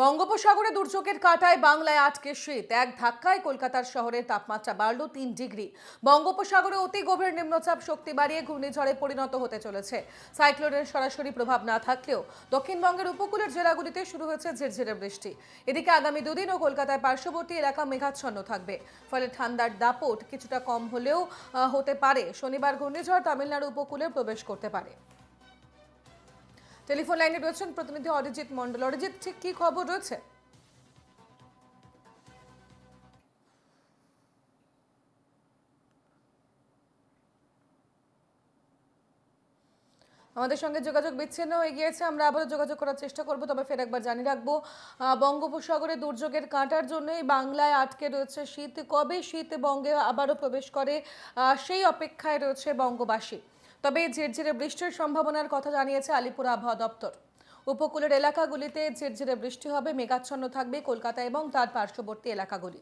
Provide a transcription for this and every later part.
বঙ্গোপসাগরে দুর্যোগের কাটায় বাংলায় আটকে শীত। এক ধাক্কায় কলকাতার শহরের তাপমাত্রা বাড়ল তিন ডিগ্রি। বঙ্গোপসাগরে অতি গভীর নিম্নচাপ শক্তি বাড়িয়ে ঘূর্ণিঝড়ে পরিণত হতে চলেছে। সাইক্লোনের সরাসরি প্রভাব না থাকলেও দক্ষিণবঙ্গের উপকূলের জেলাগুলিতে শুরু হয়েছে ঝিরঝিরে বৃষ্টি। এদিকে আগামী দুদিনও কলকাতায় পার্শ্ববর্তী এলাকা মেঘাচ্ছন্ন থাকবে। ফলে ঠান্ডার দাপট কিছুটা কম হলেও হতে পারে। শনিবার ঘূর্ণিঝড় তামিলনাড়ু উপকূলে প্রবেশ করতে পারে। টেলিফোন লাইনে রয়েছেন প্রতিনিধি অরিজিৎ মন্ডল অরিজিৎ, ঠিক কি খবর রয়েছে? আমাদের সঙ্গে যোগাযোগ বিচ্ছিন্ন হয়ে গিয়েছে আমরা আবারও যোগাযোগ করার চেষ্টা করব, তবে ফের একবার জানিয়ে রাখব বঙ্গোপসাগরে দুর্যোগের কাঁটার জন্যই বাংলায় আটকে রয়েছে শীত। কবে শীত বঙ্গে আবারও প্রবেশ করে? সেই অপেক্ষায় রয়েছে বঙ্গবাসী। তবে ঝিরঝিরে বৃষ্টির সম্ভাবনার কথা জানিয়েছে আলিপুর আবহাওয়া দপ্তর। উপকূলের এলাকাগুলিতে ঝিরঝিরে বৃষ্টি হবে, মেঘাচ্ছন্ন থাকবে কলকাতা এবং তার পার্শ্ববর্তী এলাকাগুলি।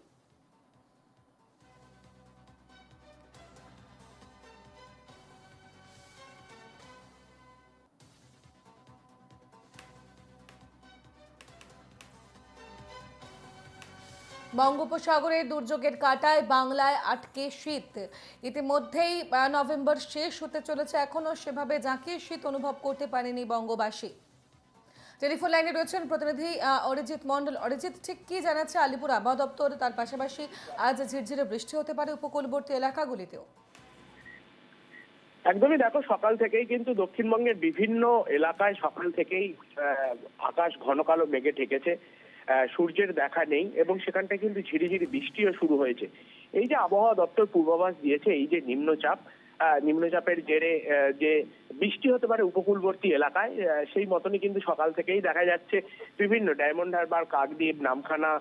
বঙ্গোপসাগরে দুর্যোগের কাটায় বাংলায় আটকে শীত। ইতিমধ্যেই নভেম্বর শেষ হতে চলেছে এখনও সেভাবে জাঁকিয়ে শীত অনুভব করতে পারেনি বঙ্গবাসী। টেলিফোন লাইনে রয়েছেন প্রতিনিধি অরিজিৎ মন্ডল অরিজিৎ, ঠিক কি জানাচ্ছে আলিপুর আবহাওয়া দপ্তর? তার পাশাপাশি আজ ঝিরঝিরে বৃষ্টি হতে পারে উপকূলবর্তী এলাকাগুলিতেও। একদমই দেখো, সকাল থেকেই কিন্তু দক্ষিণবঙ্গের বিভিন্ন এলাকায় সকাল থেকেই আকাশ ঘন কালো মেঘে ঠেকেছে সূর্যের দেখা নেই এবং সেখানটায় কিন্তু ঝিরিঝিরি বৃষ্টিও শুরু হয়েছে। এই যে আবহাওয়া দপ্তর পূর্বাভাস দিয়েছে, এই যে নিম্নচাপ নিম্নচাপের জেরে যে বৃষ্টি হতে পারে উপকূলবর্তী এলাকায় সেই মতনই কিন্তু সকাল থেকেই দেখা যাচ্ছে বিভিন্ন ডায়মন্ড হারবার, কাকদ্বীপ, নামখানা,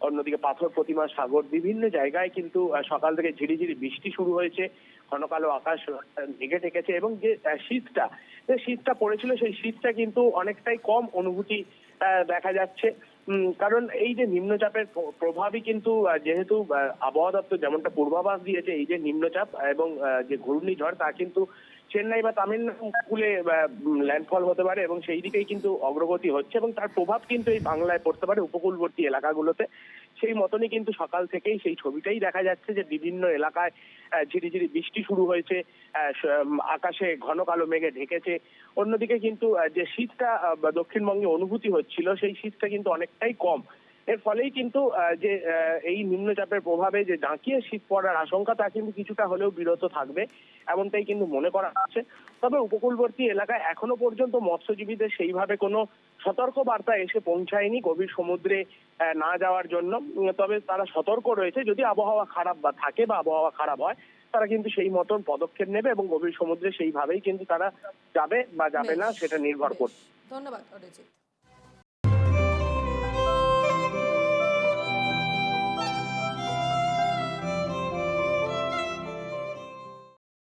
অন্যদিকে পাথর, প্রতিমা, সাগর, বিভিন্ন জায়গায় কিন্তু সকাল থেকে ঝিরিঝিরি বৃষ্টি শুরু হয়েছে। ঘন কালো আকাশ মেঘে ঠেকেছে এবং যে শীতটা যে শীতটা পড়েছিল, সেই শীতটা কিন্তু অনেকটাই কম অনুভূতি দেখা যাচ্ছে। কারণ এই যে নিম্নচাপের প্রভাবই কিন্তু যেহেতু আবহাওয়া দপ্তর যেমনটা পূর্বাভাস দিয়েছে, এই যে নিম্নচাপ এবং যে ঘূর্ণিঝড়, তা কিন্তু চেন্নাই বা তামিলনাড়ু উপকূলে ল্যান্ডফল হতে পারে এবং সেই দিকেই কিন্তু অগ্রগতি হচ্ছে এবং তার প্রভাব কিন্তু এই বাংলায় পড়তে পারে উপকূলবর্তী এলাকাগুলোতে। সেই মতনই কিন্তু সকাল থেকেই সেই ছবিটাই দেখা যাচ্ছে যে বিভিন্ন এলাকায় ঝিরিঝিরি বৃষ্টি শুরু হয়েছে আকাশে ঘন কালো মেঘে ঢেকেছে। অন্যদিকে কিন্তু যে শীতটা দক্ষিণবঙ্গে অনুভূতি হচ্ছিল সেই শীতটা কিন্তু অনেকটাই কম। এর ফলেই কিন্তু যে এই নিম্নচাপের প্রভাবে যে ডাকিয়ে শীত পড়ার আশঙ্কা, তা কিন্তু কিছুটা হলেও বিরত থাকবে, এমনটাই কিন্তু মনে করা হচ্ছে। তবে উপকূলবর্তী এলাকায় এখনও পর্যন্ত মৎস্যজীবীদের সেইভাবে কোনো সতর্ক বার্তা এসে পৌঁছায়নি গভীর সমুদ্রে না যাওয়ার জন্য। তবে তারা সতর্ক রয়েছে, যদি আবহাওয়া খারাপ বা থাকে বা আবহাওয়া খারাপ হয়, তারা কিন্তু সেই মতন পদক্ষেপ নেবে এবং গভীর সমুদ্রে সেইভাবেই কিন্তু তারা যাবে বা যাবে না, সেটা নির্ভর। করবে ধন্যবাদ, অরিজিৎ।